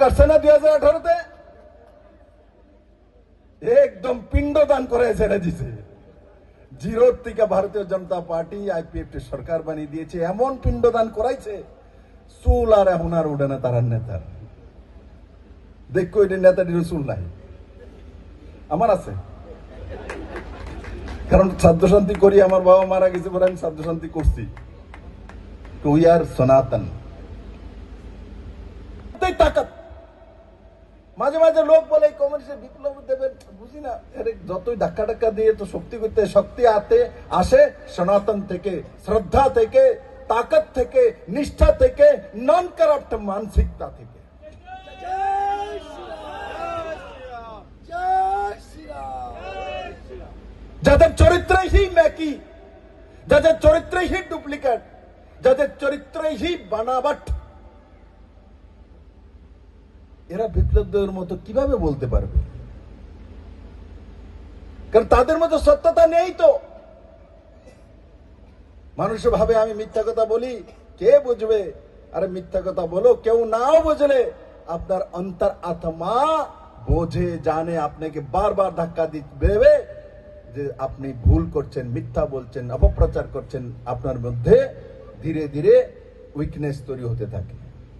কাটছে না দুই হাজার আঠারোতে? একদম পিণ্ডদান করে ছেড়ে দিছে। জিরোর থেকে ভারতীয় জনতা পার্টি আইপিএফ সরকার বানিয়ে দিয়েছে, এমন পিণ্ডদান করাইছে, চুল আর এখন আর উঠে না তারার নেতার। দেখো নেতাটির চুল নাই। আমার আছে। কারণ সাধ্য শান্তি করি, আমার বাবা মারা গেছে পরে আমি সাধ্য শান্তি করছি। উই আর সনাতন তাই তাকাত মাঝে মাঝে লোক বলে কমিউনিস্টের বিপ্লব দেবেন। বুঝি না। যতই ধাক্কা টাক্কা দিয়ে তো শক্তি করতে, শক্তি আতে আসে, সনাতন থেকে, শ্রদ্ধা থেকে, তাকত থেকে, নিষ্ঠা থেকে নন কারাপ্ট মানসিকতা থেকে। যাদের চরিত্রই ম্যাকি, যাদের চরিত্রই ডুপ্লিকেট, যাদের চরিত্রই বানাবাট এরা বিপ্লবদের মতো কীভাবে বলতে পারবে? কারণ তাদের মতো সত্যতা নেই তো। মানুষ ভাবে আমি মিথ্যা কথা বলি, কে বুঝবে? আরে মিথ্যা কথা বলো, কেউ নাও বুঝলে। আপনার অন্তর আত্মা বোঝে, জানে, আপনাকে বারবার ধাক্কা দিবে যে আপনি ভুল করছেন, মিথ্যা বলছেন, অপপ্রচার করছেন, আপনার মধ্যে ধীরে ধীরে উইকনেস তৈরি হতে থাকে।